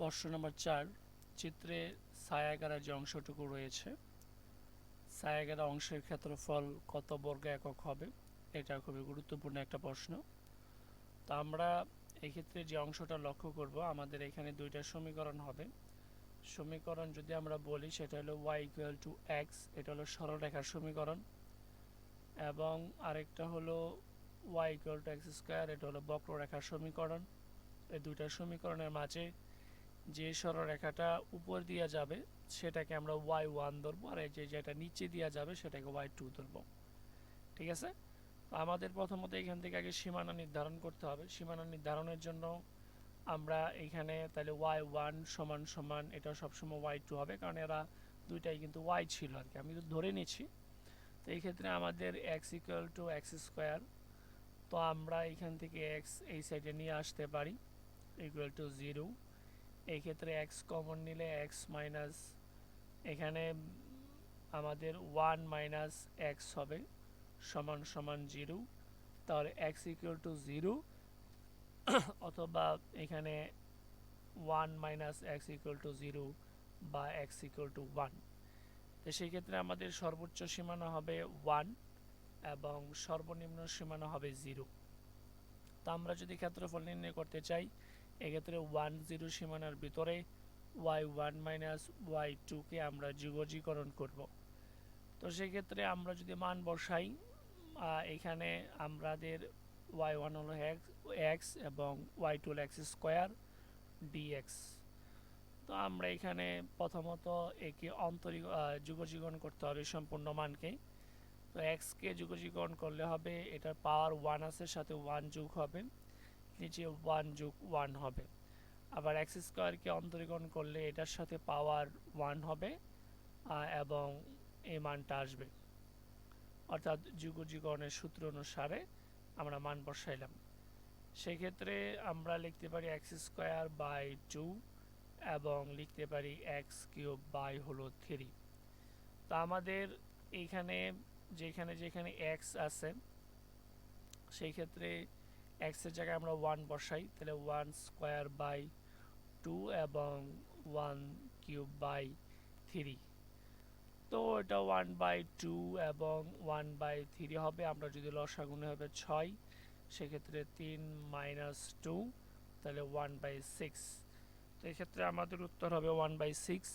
প্রশ্ন নম্বর চার, চিত্রে ছায়াগারের যে অংশটুকু রয়েছে ছায়াগারা অংশের ক্ষেত্রফল কত বর্গ একক হবে? এটা খুবই গুরুত্বপূর্ণ একটা প্রশ্ন। তো আমরা এক্ষেত্রে যে অংশটা লক্ষ্য করব, আমাদের এখানে দুইটা সমীকরণ হবে। সমীকরণ যদি আমরা বলি, সেটা হলো ওয়াই ইকুয়াল টু এক্স এটা হলো সরলরেখার সমীকরণ। এবং আরেকটা হলো Y equal to X square এটা হলো বক্ররেখার সমীকরণ। এই দুইটা সমীকরণের মাঝে যে সরলরেখাটা উপর দিয়ে যাবে, সেটাকে আমরা ওয়াই ওয়ান ধরবো, আর এই যে যেটা নিচে দিয়ে যাবে, সেটাকে ওয়াই টু ধরবো। ঠিক আছে? আমাদের প্রথমত এখান থেকে আগে সীমানা নির্ধারণ করতে হবে। সীমানা নির্ধারণের জন্য আমরা এখানে তাহলে ওয়াই ওয়ান সমান সমান এটা সবসময় ওয়াই টু হবে, কারণ এরা দুইটাই কিন্তু ওয়াই ছিল আর কি। আমি তো ধরে নিচ্ছি। তো এই ক্ষেত্রে আমাদের X equal to X square তো আমরা এখান থেকে এক্স এই সাইডে নিয়ে আসতে পারি ইকুয়াল টু জিরো এই ক্ষেত্রে এক্স কমন নিলে এক্স মাইনাস এখানে আমাদের ওয়ান মাইনাস এক্স হবে, সমান সমান জিরো তাহলে এক্স ইকুয়াল টু জিরো অথবা এখানে one minus X equal to zero বা এক্স ইকুয়াল টু ওয়ান তো সেই ক্ষেত্রে আমাদের সর্বোচ্চ সীমানা হবে ওয়ান এবং সর্বনিম্ন সীমানা হবে জিরো তো আমরা যদি ক্ষেত্রফল নির্ণয় করতে চাই এক্ষেত্রে ওয়ান জিরো সীমানার ভিতরে ওয়াই ওয়ান মাইনাস ওয়াই টুকে আমরা যুগজীকরণ করব। তো সেক্ষেত্রে আমরা যদি মান বসাই এখানে আমাদের ওয়াই ওয়ান হলো এক্স এবং ওয়াই টু হলো এক্স স্কোয়ার ডিএক্স তো আমরা এখানে প্রথমত একে অন্তরিক যুগজীকরণ করতে হবে সম্পূর্ণ মানকে। তো এক্সকে যুগজীকরণ করলে হবে, এটার পাওয়ার ওয়ান আছে, সাথে ওয়ান যুগ হবে। নিচে ওয়ান যুগ ওয়ান হবে। আবার এক্স স্কোয়ারকে অন্তরীকরণ করলে এটার সাথে পাওয়ার ওয়ান হবে এবং এই মানটা আসবে। অর্থাৎ যুগজীকরণের সূত্র অনুসারে আমরা মান বসাইলাম। সেক্ষেত্রে আমরা লিখতে পারি এক্স স্কোয়ার বাই টু এবং লিখতে পারি এক্স কিউব বাই হলো থ্রি তো আমাদের এইখানে যেখানে যেখানে এক্স আছে, সেই ক্ষেত্রে এক্সের জায়গায় আমরা ওয়ান বসাই, তাহলে ওয়ান স্কোয়ার বাই টু এবং ওয়ান কিউব বাই থ্রি তো এটা ওয়ান বাই টু এবং ওয়ান বাই থ্রি হবে, আমরা যদি লসাগুনে হবে ছয়, সেক্ষেত্রে তিন মাইনাস টু তাহলে ওয়ান বাই সিক্স তো এক্ষেত্রে আমাদের উত্তর হবে ওয়ান বাই সিক্স